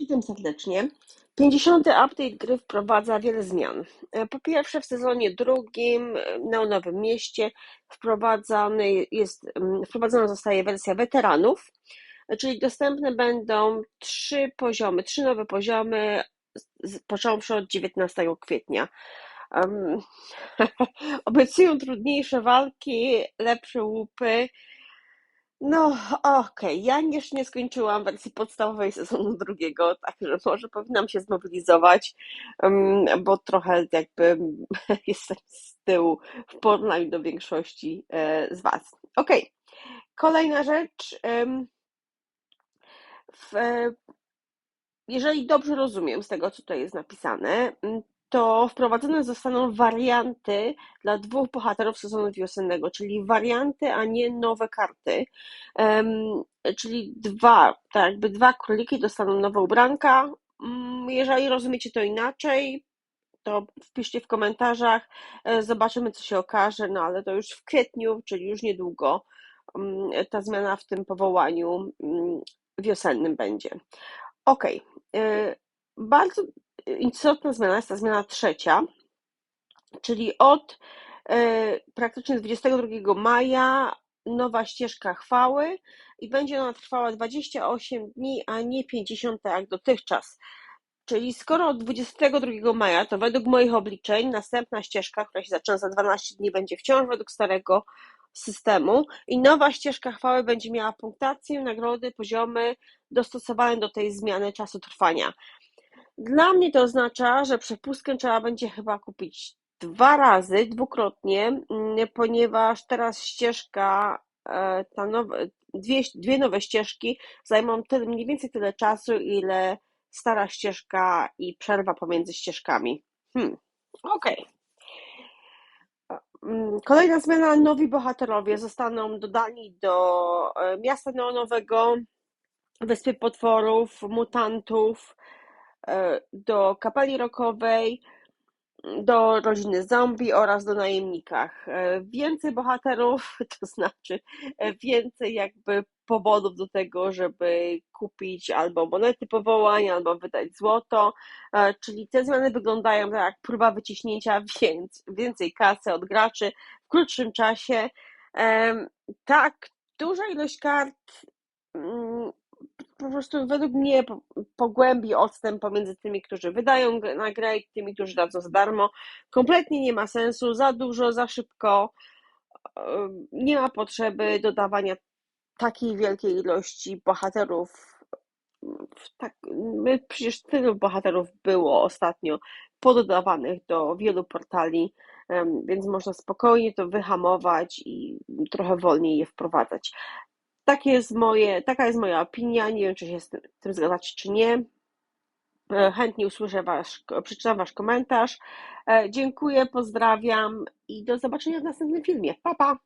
Witam serdecznie. 50. update gry wprowadza wiele zmian. E, Po pierwsze, w sezonie drugim e, na Nowym Mieście wprowadzany jest, wprowadzona zostaje wersja weteranów, e, czyli dostępne będą trzy poziomy, trzy nowe poziomy, począwszy od 19 kwietnia. Um, obiecują trudniejsze walki, lepsze łupy. No, okej, ja jeszcze nie skończyłam wersji podstawowej sezonu drugiego, także może powinnam się zmobilizować, bo trochę jakby jestem z tyłu w porównaniu do większości e, z Was. Okej, kolejna rzecz. e, jeżeli dobrze rozumiem z tego, co tutaj jest napisane, to wprowadzone zostaną warianty dla dwóch bohaterów sezonu wiosennego, czyli warianty, a nie nowe karty. Em, czyli dwa, tak jakby dwa króliki dostaną nowe ubranka. Mm, Jeżeli rozumiecie to inaczej, to wpiszcie w komentarzach, e, zobaczymy, co się okaże, no ale to już w kwietniu, czyli już niedługo, mm, ta zmiana w tym powołaniu mm, wiosennym będzie. Okej, y, bardzo istotna zmiana jest ta zmiana trzecia, czyli od y, praktycznie 22 maja nowa ścieżka chwały i będzie ona trwała 28 dni, a nie 50 jak dotychczas. Czyli skoro od 22 maja, to według moich obliczeń następna ścieżka, która się zaczyna za 12 dni, będzie wciąż według starego systemu i nowa ścieżka chwały będzie miała punktację, nagrody, poziomy dostosowane do tej zmiany czasu trwania. Dla mnie to oznacza, że przepustkę trzeba będzie chyba kupić dwa razy, dwukrotnie, mm, ponieważ teraz ścieżka, e, ta nowe, dwie, dwie nowe ścieżki zajmą tyle, mniej więcej tyle czasu, ile stara ścieżka i przerwa pomiędzy ścieżkami. Hmm, okej. Mm, Kolejna zmiana, nowi bohaterowie zostaną dodani do e, miasta neonowego, wyspy potworów, mutantów, e, do kapeli rokowej, do rodziny zombie oraz do najemnikach. E, Więcej bohaterów, to znaczy e, więcej jakby powodów do tego, żeby kupić albo monety powołania, albo wydać złoto, E, czyli te zmiany wyglądają tak jak próba wyciśnięcia więcej, więcej kasy od graczy w krótszym czasie. Tak, duża ilość kart mm, po prostu według mnie po- pogłębi odstęp pomiędzy tymi, którzy wydają na grę i tymi, którzy dadzą za darmo. Kompletnie nie ma sensu, za dużo, za szybko. Em, Nie ma potrzeby dodawania takiej wielkiej ilości bohaterów. Tak, przecież tylu bohaterów było ostatnio pododawanych do wielu portali, więc można spokojnie to wyhamować i trochę wolniej je wprowadzać. Takie jest moje, taka jest moja opinia. Nie wiem, czy się z tym, tym zgadzacie, czy nie. E, Chętnie usłyszę wasz, przeczytam wasz komentarz. E, Dziękuję, pozdrawiam i do zobaczenia w następnym filmie. Pa, pa!